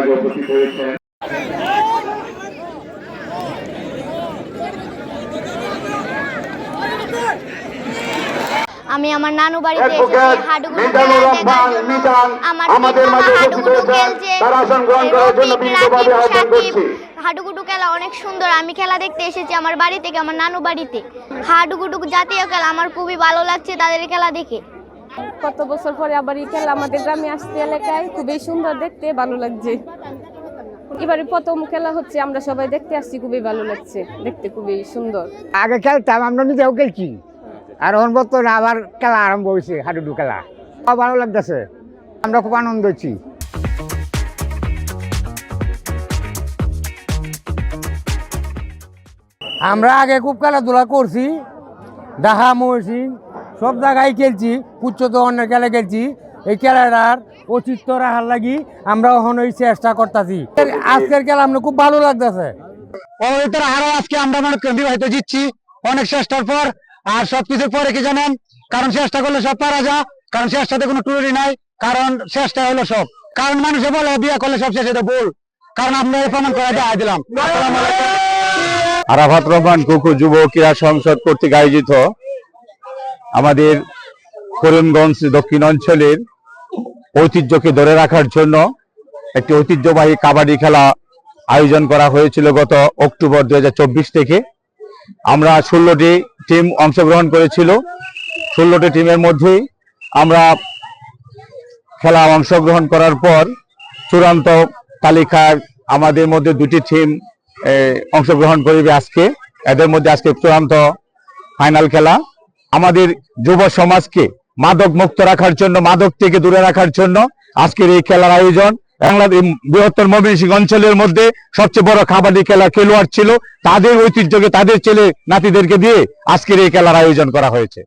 মাঝে উপস্থিত হয়েছেন। আমি আমার নানু বাড়িতে আমার আমাদের মাঝে উপস্থিত খেলছে তার আসন গ্রহণ করার জন্য বিনীতভাবে আহ্বান করছি। হাডুগুডু খেলা অনেক সুন্দর আমি খেলা দেখতে এসেছি আমার বাড়ি থেকে আমার নানু বাড়িতে। হাডুগুডু জাতীয় খেলা আমার খুবই ভালো লাগছে তাদের খেলা দেখে। কত বছর পরে আবার এই খেলা আমাদের গ্রামে আসছে এলাকায়, খুবই সুন্দর দেখতে, ভালো লাগছে। এবারে প্রথম খেলা হচ্ছে, আমরা সবাই দেখতে আসছি, খুবই ভালো লাগছে, দেখতে খুবই সুন্দর। আগে খেলতাম, আমরা নিজেও খেলছি। আর এখন বর্তমানে আবার খেলা আরম্ভ হয়েছে, হাডুডু খেলা। ভালো লাগতেছে, আমরা খুব আনন্দ হচ্ছি। আমরা আগে খুব খেলাধুলা করছি দেখা মহসিন সব জায়গায় খেলছি উচ্চত অন্যের খেলা খেলছি। এই খেলাটার অচিত্ত রাখার লাগি আমরা এখন ওই চেষ্টা করতেছি। আজকের খেলা আমরা খুব ভালো লাগতেছে। আরও আজকে আমরা মনে বিবাহিত জিতছি। অনেক চেষ্টার পর আর সবকিছুর পরে কি জানেন? কারণ চেষ্টা করলে সব পারা যায় কারণ চেষ্টাতে কোনো টুরি নাই কারণ চেষ্টা হলো সব। কারণ মানুষে বলে বিয়ে করলে সব শেষে তো ভুল। কারণ আমরা এই প্রমাণ করে দেখাই দিলাম। আরাফাত রহমান কুকু যুব ক্রীড়া সংসদ কর্তৃক আয়োজিত আমাদের করিমগঞ্জ দক্ষিণ অঞ্চলের ঐতিহ্যকে ধরে রাখার জন্য একটি ঐতিহ্যবাহী কাবাডি খেলা আয়োজন করা হয়েছিল গত অক্টোবর দু হাজার চব্বিশ থেকে। আমরা ষোলোটি টিম অংশগ্রহণ করেছিল। ষোলোটি টিমের মধ্যেই আমরা খেলা অংশগ্রহণ করার পর চূড়ান্ত তালিকার আমাদের মধ্যে দুটি টিম অংশগ্রহণ করিবে আজকে। এদের মধ্যে আজকে চূড়ান্ত ফাইনাল খেলা। আমাদের যুব সমাজকে মাদক মুক্ত রাখার জন্য, মাদক থেকে দূরে রাখার জন্য আজকের এই খেলার আয়োজন। বাংলাদেশ বৃহত্তর ময়মনসিংহ অঞ্চলের মধ্যে সবচেয়ে বড় কাবাডি খেলা খেলোয়াড় ছিল। তাদের ঐতিহ্যকে তাদের ছেলে নাতিদেরকে দিয়ে আজকের এই খেলার আয়োজন করা হয়েছে।